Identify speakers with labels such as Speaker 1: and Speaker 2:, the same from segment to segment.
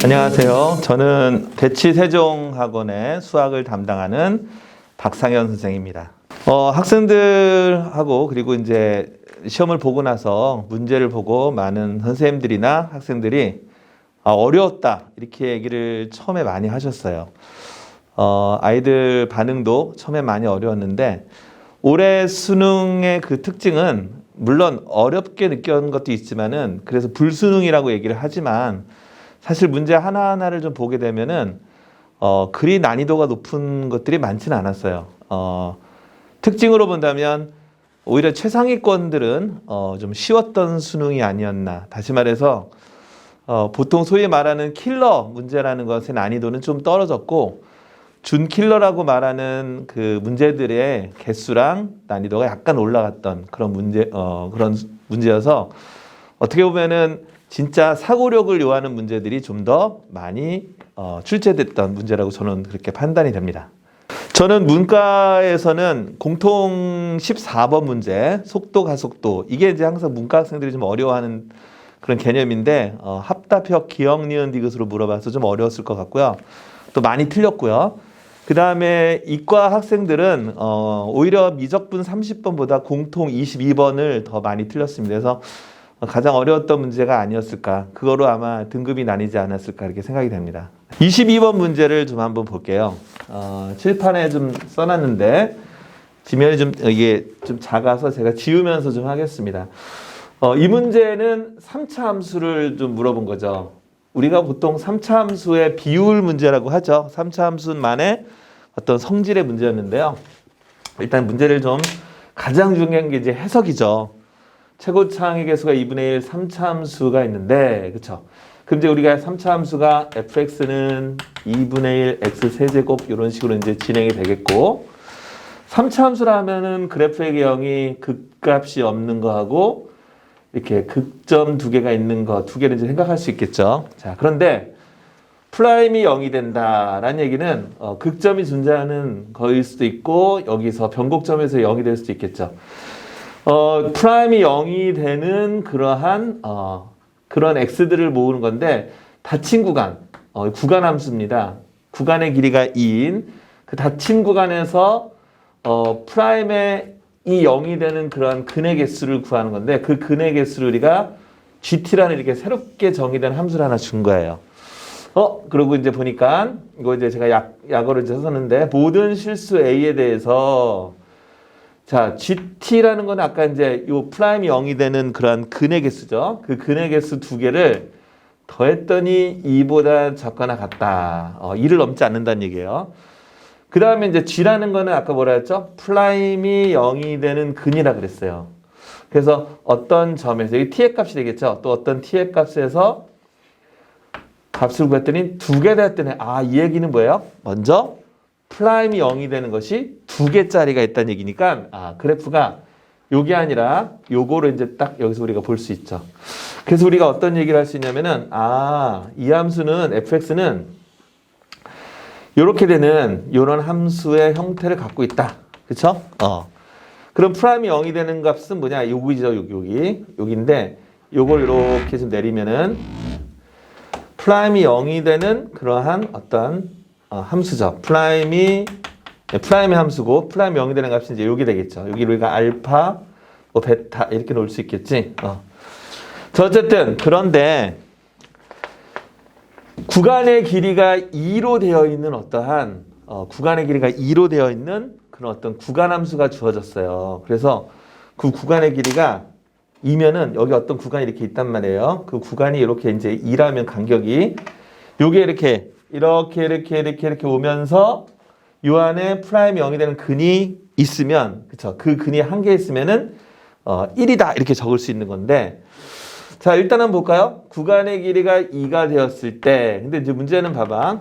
Speaker 1: 안녕하세요. 저는 대치세종학원의 수학을 담당하는 박상현 선생입니다. 어, 학생들하고 그리고 이제 시험을 보고 나서 문제를 보고 많은 선생님들이나 학생들이 아, 어려웠다 이렇게 얘기를 처음에 많이 하셨어요. 어, 아이들 반응도 처음에 많이 어려웠는데 올해 수능의 그 특징은 물론 어렵게 느꼈던 것도 있지만은 그래서 불수능이라고 얘기를 하지만 사실 문제 하나하나를 좀 보게 되면은 어, 그리 난이도가 높은 것들이 많지는 않았어요. 어, 특징으로 본다면 오히려 최상위권들은 어, 좀 쉬웠던 수능이 아니었나. 다시 말해서 어, 보통 소위 말하는 킬러 문제라는 것의 난이도는 좀 떨어졌고 준 킬러라고 말하는 그 문제들의 개수랑 난이도가 약간 올라갔던 그런 문제 어, 그런 문제여서 어떻게 보면은 진짜 사고력을 요하는 문제들이 좀 더 많이 어, 출제됐던 문제라고 저는 그렇게 판단이 됩니다. 저는 문과에서는 공통 14번 문제, 속도 가속도 이게 이제 항상 문과 학생들이 좀 어려워하는 그런 개념인데 어, 합답형 기억 니은 디귿으로 물어봐서 좀 어려웠을 것 같고요. 또 많이 틀렸고요. 그 다음에 이과 학생들은 어, 오히려 미적분 30번보다 공통 22번을 더 많이 틀렸습니다. 그래서 가장 어려웠던 문제가 아니었을까. 그거로 아마 등급이 나뉘지 않았을까 이렇게 생각이 됩니다. 22번 문제를 좀 한번 볼게요. 어, 칠판에 좀 써놨는데 지면이 좀 이게 좀 작아서 제가 지우면서 좀 하겠습니다. 어, 이 문제는 3차 함수를 좀 물어본 거죠. 우리가 보통 3차 함수의 비율 문제라고 하죠. 3차 함수만의 어떤 성질의 문제였는데요. 일단 문제를 좀 가장 중요한 게 이제 해석이죠. 최고차항의 개수가 2분의 1 3차 함수가 있는데 그렇죠. 그럼 이제 우리가 3차 함수가 fx는 2분의 1 x 세제곱 이런 식으로 이제 진행이 되겠고 3차 함수라 하면은 그래프의 개형이 극값이 없는 거하고 이렇게 극점 두 개가 있는 거 두 개를 이제 생각할 수 있겠죠. 자, 그런데 프라임이 0이 된다라는 얘기는 어, 극점이 존재하는 거일 수도 있고 여기서 변곡점에서 0이 될 수도 있겠죠. 어, 프라임이 0이 되는 그러한 어, 그런 x들을 모으는 건데 닫힌 구간, 어, 구간 함수입니다. 구간의 길이가 2인 그 닫힌 구간에서 어, 프라임의 이 0이 되는 그런 근의 개수를 구하는 건데 그 근의 개수를 우리가 gt라는 이렇게 새롭게 정의된 함수를 하나 준 거예요. 어, 그러고 이제 보니까 이거 이제 제가 약, 약어를 이제 썼는데 모든 실수 A에 대해서 자, GT라는 건 아까 이제 요 프라임이 0이 되는 그런 근의 개수죠. 그 근의 개수 두 개를 더했더니 2보다 적거나 같다. 어, 2를 넘지 않는다는 얘기예요. 그 다음에 이제 G라는 거는 아까 뭐라 했죠? 프라임이 0이 되는 근이라 그랬어요. 그래서 어떤 점에서, 여기 T의 값이 되겠죠? 또 어떤 T의 값에서 값을 구했더니 두 개 됐더니, 아, 이 얘기는 뭐예요? 먼저 프라임이 0이 되는 것이 두 개짜리가 있다는 얘기니까 아, 그래프가 요게 아니라 요거를 이제 딱 여기서 우리가 볼 수 있죠. 그래서 우리가 어떤 얘기를 할 수 있냐면은 아, 이 함수는 fx는 요렇게 되는 요런 함수의 형태를 갖고 있다. 그렇죠? 어. 그럼 프라임이 0이 되는 값은 뭐냐? 여기죠, 여기 여기. 여기인데 요걸 이렇게 좀 내리면은 프라임이 0이 되는 그러한 어떤 어, 함수죠. 프라임이 네, 프라임의 함수고 프라임 0이 되는 값이 이제 여기 되겠죠. 여기 우리가 알파, 뭐 베타 이렇게 놓을 수 있겠지. 어. 자, 어쨌든 그런데 구간의 길이가 2로 되어 있는 어떠한 어, 구간의 길이가 2로 되어 있는 그런 어떤 구간 함수가 주어졌어요. 그래서 그 구간의 길이가 2면은 여기 어떤 구간이 이렇게 있단 말이에요. 그 구간이 이렇게 이제 2라면 간격이 요게 이렇게 이렇게 이렇게 이렇게 이렇게 오면서 요 안에 프라임 0이 되는 근이 있으면 그쵸? 그 근이 한 개 있으면은 어 1이다. 이렇게 적을 수 있는 건데 자 일단 한번 볼까요? 구간의 길이가 2가 되었을 때 근데 이제 문제는 봐봐.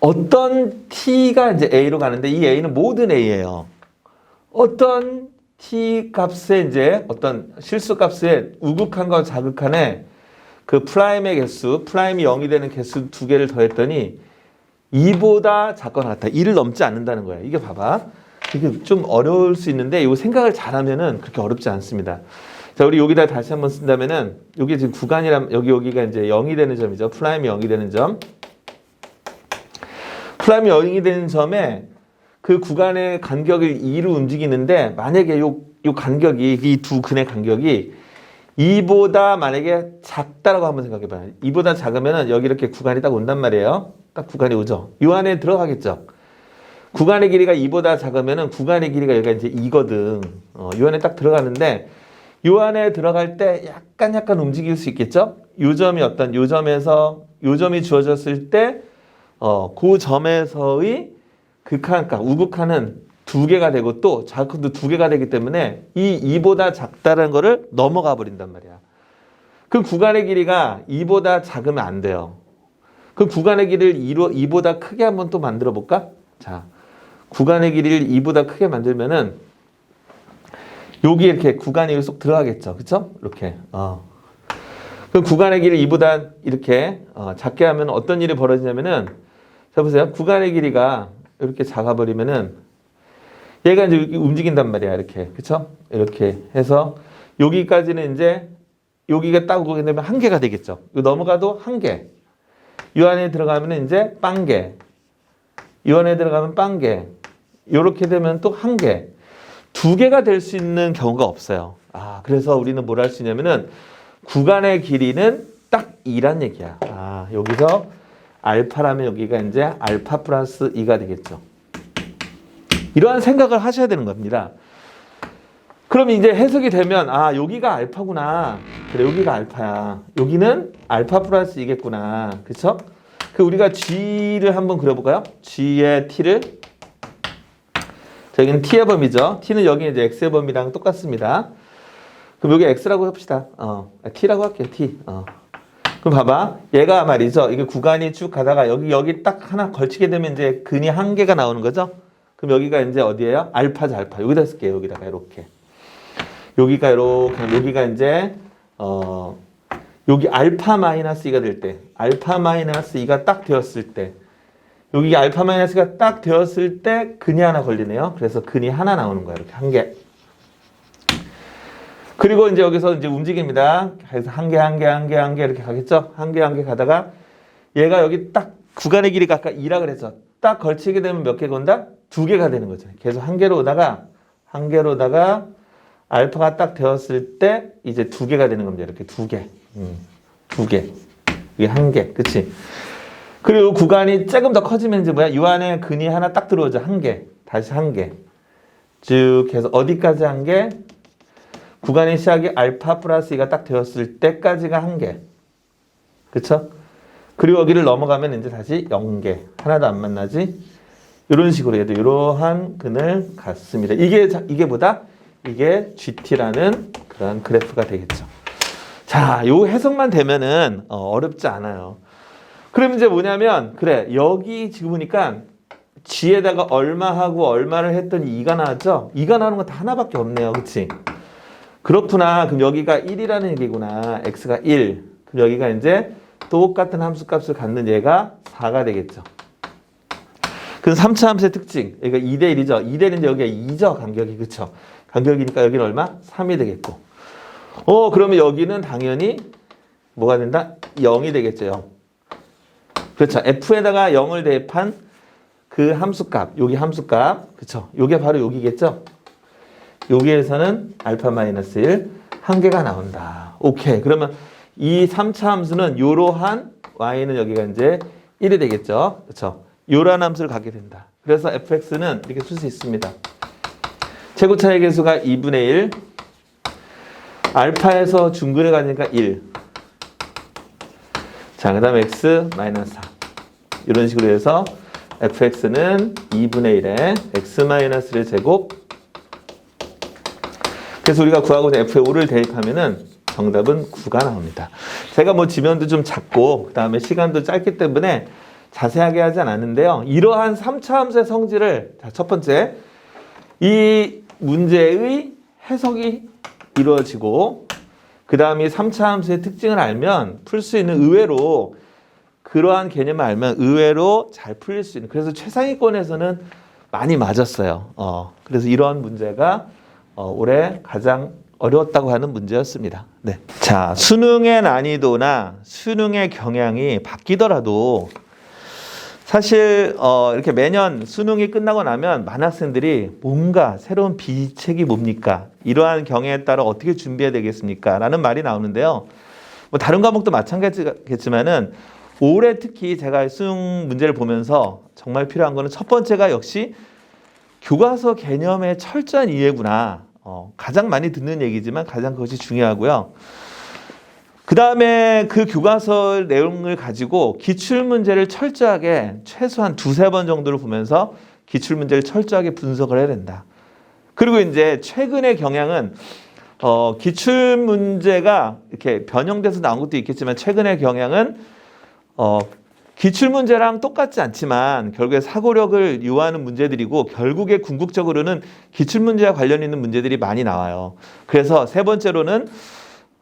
Speaker 1: 어떤 t가 이제 a로 가는데 이 a는 모든 a예요. 어떤 t 값에 이제 어떤 실수 값에 우극한과 자극한에 그 프라임의 개수, 프라임이 0이 되는 개수 두 개를 더했더니 2보다 작거나 같다. 2를 넘지 않는다는 거예요. 이게 봐봐. 이게 좀 어려울 수 있는데 이 생각을 잘하면은 그렇게 어렵지 않습니다. 자, 우리 여기다 다시 한번 쓴다면은 여기 지금 구간이란 여기 여기가 이제 0이 되는 점이죠. 프라임이 0이 되는 점. 프라임이 0이 되는 점에 그 구간의 간격을 2로 움직이는데 만약에 요, 요 간격이 이 두 근의 간격이 2보다 만약에 작다라고 한번 생각해 봐요. 2보다 작으면은 여기 이렇게 구간이 딱 온단 말이에요. 딱 구간이 오죠. 요 안에 들어가겠죠. 구간의 길이가 2보다 작으면은 구간의 길이가 여기가 이제 2거든. 어, 요 안에 딱 들어가는데 요 안에 들어갈 때 약간 약간 움직일 수 있겠죠? 요 점이 어떤 요 점에서 요 점이 주어졌을 때 어, 그 점에서의 극한가 우극한은 두 개가 되고 또 좌극도 두 개가 되기 때문에 이 2보다 작다는 거를 넘어가 버린단 말이야. 그 구간의 길이가 2보다 작으면 안 돼요. 그 구간의 길이를 2로, 2보다 크게 한번 또 만들어 볼까? 자, 구간의 길이를 2보다 크게 만들면은 여기 이렇게 구간이 쏙 들어가겠죠. 그쵸? 이렇게. 어. 그 구간의 길이를 2보다 이렇게 어, 작게 하면 어떤 일이 벌어지냐면은 자 보세요. 구간의 길이가 이렇게 작아버리면은 얘가 이제 움직인단 말이야. 이렇게. 그쵸? 이렇게 해서 여기까지는 이제 여기가 딱 오게 되면 한 개가 되겠죠. 넘어가도 한 개. 이 안에 들어가면 이제 빵 개. 이 안에 들어가면 빵 개. 요렇게 되면 또 한 개. 두 개가 될 수 있는 경우가 없어요. 아, 그래서 우리는 뭘 할 수 있냐면은 구간의 길이는 딱 2란 얘기야. 아, 여기서 알파라면 여기가 이제 알파 플러스 2가 되겠죠. 이러한 생각을 하셔야 되는 겁니다. 그럼 이제 해석이 되면 아 여기가 알파구나. 그래 여기가 알파야. 여기는 알파 플러스 이겠구나. 그쵸? 그 우리가 g를 한번 그려볼까요? g의 t를. 자 여기는 t의 범위죠. t는 여기 이제 x의 범위랑 똑같습니다. 그럼 여기 x라고 합시다. 어 t라고 할게요 t. 어. 그럼 봐봐. 얘가 말이죠. 이게 구간이 쭉 가다가 여기 여기 딱 하나 걸치게 되면 이제 근이 한 개가 나오는 거죠 그럼 여기가 이제 어디예요? 알파죠 알파 여기다 쓸게요 여기다가 이렇게 여기가 이렇게 여기가 이제 어 여기 알파 마이너스 2가 될 때 알파 마이너스 2가 딱 되었을 때 여기 알파 마이너스 가 딱 되었을 때 근이 하나 걸리네요. 그래서 근이 하나 나오는 거예요. 이렇게 한 개. 그리고 이제 여기서 이제 움직입니다. 그래서 한 개, 한 개, 한 개, 한 개 이렇게 가겠죠? 한 개, 한 개 가다가 얘가 여기 딱 구간의 길이가 아까 2라 그랬죠? 딱 걸치게 되면 몇 개가 온다? 두 개가 되는 거죠. 계속 한 개로 오다가 한 개로 오다가 알파가 딱 되었을 때 이제 두 개가 되는 겁니다. 이렇게 두 개. 음, 두 개. 이게 한 개. 그치? 그리고 구간이 조금 더 커지면 이제 뭐야? 이 안에 근이 하나 딱 들어오죠. 한 개. 다시 한 개. 쭉 해서 어디까지 한 개? 구간의 시작이 알파 플러스 2가 딱 되었을 때까지가 한 개. 그쵸? 그리고 여기를 넘어가면 이제 다시 0개. 하나도 안 만나지? 이런 식으로 얘도 이러한 근을 갖습니다. 이게, 자- 이게 뭐다? 이게 GT라는 그런 그래프가 되겠죠. 자, 요 해석만 되면은 어, 어렵지 않아요. 그럼 이제 뭐냐면 그래 여기 지금 보니까 G에다가 얼마 하고 얼마를 했더니 2가 나왔죠? 2가 나오는 건 다 하나밖에 없네요. 그치? 그렇구나. 그럼 여기가 1이라는 얘기구나. X가 1. 그럼 여기가 이제 똑같은 함수값을 갖는 얘가 4가 되겠죠. 그럼 3차 함수의 특징. 여기가 2대 1이죠. 2대 1인데 여기가 2죠. 간격이. 그쵸? 간격이니까 여기는 얼마? 3이 되겠고. 어, 그러면 여기는 당연히 뭐가 된다? 0이 되겠죠. 0. 그렇죠. F에다가 0을 대입한 그 함수값, 여기 함수값, 그쵸. 요게 바로 여기겠죠. 여기에서는 알파 마이너스 1, 한 개가 나온다. 오케이. 그러면 이 3차 함수는 요러한 y는 여기가 이제 1이 되겠죠. 그쵸. 요런 함수를 갖게 된다. 그래서 fx는 이렇게 쓸 수 있습니다. 최고 차의 개수가 2분의 1, 알파에서 중근에 가니까 1. 자, 그 다음에 x 마이너스 4. 이런 식으로 해서 fx는 2분의 1에 x 마이너스 1 제곱. 그래서 우리가 구하고 있는 f에 5를 대입하면은 정답은 9가 나옵니다. 제가 뭐 지면도 좀 작고, 그 다음에 시간도 짧기 때문에 자세하게 하지 않았는데요. 이러한 3차 함수의 성질을, 자, 첫 번째, 이 문제의 해석이 이루어지고 그 다음에 3차 함수의 특징을 알면 풀 수 있는 의외로 그러한 개념을 알면 의외로 잘 풀릴 수 있는 그래서 최상위권에서는 많이 맞았어요. 어, 그래서 이러한 문제가 어, 올해 가장 어려웠다고 하는 문제였습니다. 네. 자, 수능의 난이도나 수능의 경향이 바뀌더라도 사실 어, 이렇게 매년 수능이 끝나고 나면 많은 학생들이 뭔가 새로운 비책이 뭡니까? 이러한 경향에 따라 어떻게 준비해야 되겠습니까? 라는 말이 나오는데요. 뭐 다른 과목도 마찬가지겠지만은 올해 특히 제가 수능 문제를 보면서 정말 필요한 거는 첫 번째가 역시 교과서 개념의 철저한 이해구나. 어, 가장 많이 듣는 얘기지만 가장 그것이 중요하고요. 그 다음에 그 교과서 내용을 가지고 기출문제를 철저하게 최소한 두세 번 정도를 보면서 기출문제를 철저하게 분석을 해야 된다. 그리고 이제 최근의 경향은 어, 기출문제가 이렇게 변형돼서 나온 것도 있겠지만 최근의 경향은 어, 기출문제랑 똑같지 않지만 결국에 사고력을 요하는 문제들이고 결국에 궁극적으로는 기출문제와 관련 있는 문제들이 많이 나와요. 그래서 세 번째로는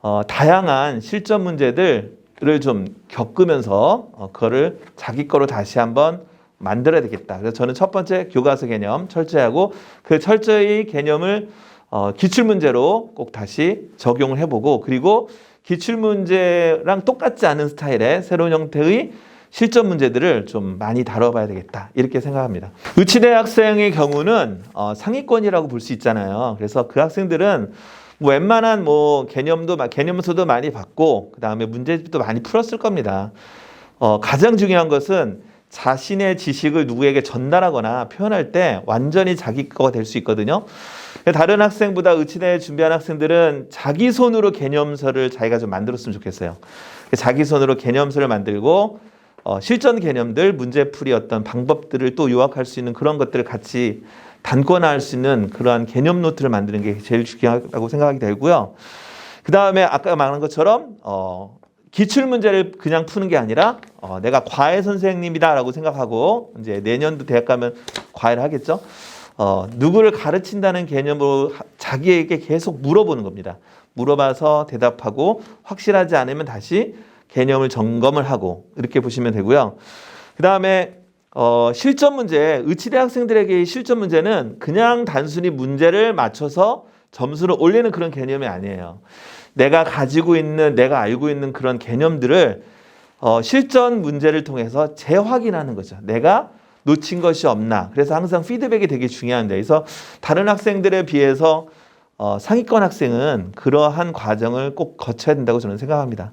Speaker 1: 어, 다양한 실전 문제들을 좀 겪으면서 어, 그거를 자기 거로 다시 한번 만들어야 되겠다. 그래서 저는 첫 번째 교과서 개념 철저히 하고 그 철저히 개념을 어, 기출 문제로 꼭 다시 적용을 해보고 그리고 기출 문제랑 똑같지 않은 스타일의 새로운 형태의 실전 문제들을 좀 많이 다뤄봐야 되겠다 이렇게 생각합니다. 의치대 학생의 경우는 어, 상위권이라고 볼 수 있잖아요. 그래서 그 학생들은 뭐 웬만한 뭐 개념도 마- 개념수도 많이 받고 그 다음에 문제집도 많이 풀었을 겁니다. 어, 가장 중요한 것은 자신의 지식을 누구에게 전달하거나 표현할 때 완전히 자기 거가 될 수 있거든요. 다른 학생보다 의치대에 준비한 학생들은 자기 손으로 개념서를 자기가 좀 만들었으면 좋겠어요. 자기 손으로 개념서를 만들고 어, 실전 개념들, 문제풀이 어떤 방법들을 또 요약할 수 있는 그런 것들을 같이 단권화할 수 있는 그러한 개념 노트를 만드는 게 제일 중요하다고 생각이 되고요. 그 다음에 아까 말한 것처럼 어, 기출 문제를 그냥 푸는 게 아니라 어, 내가 과외 선생님이다라고 생각하고 이제 내년도 대학 가면 과외를 하겠죠. 어, 누구를 가르친다는 개념으로 하- 자기에게 계속 물어보는 겁니다. 물어봐서 대답하고 확실하지 않으면 다시 개념을 점검을 하고 이렇게 보시면 되고요. 그 다음에 어, 실전 문제, 의치대 학생들에게 이 실전 문제는 그냥 단순히 문제를 맞춰서 점수를 올리는 그런 개념이 아니에요. 내가 가지고 있는, 내가 알고 있는 그런 개념들을 어, 실전 문제를 통해서 재확인하는 거죠. 내가 놓친 것이 없나. 그래서 항상 피드백이 되게 중요한데, 그래서 다른 학생들에 비해서 어, 상위권 학생은 그러한 과정을 꼭 거쳐야 된다고 저는 생각합니다.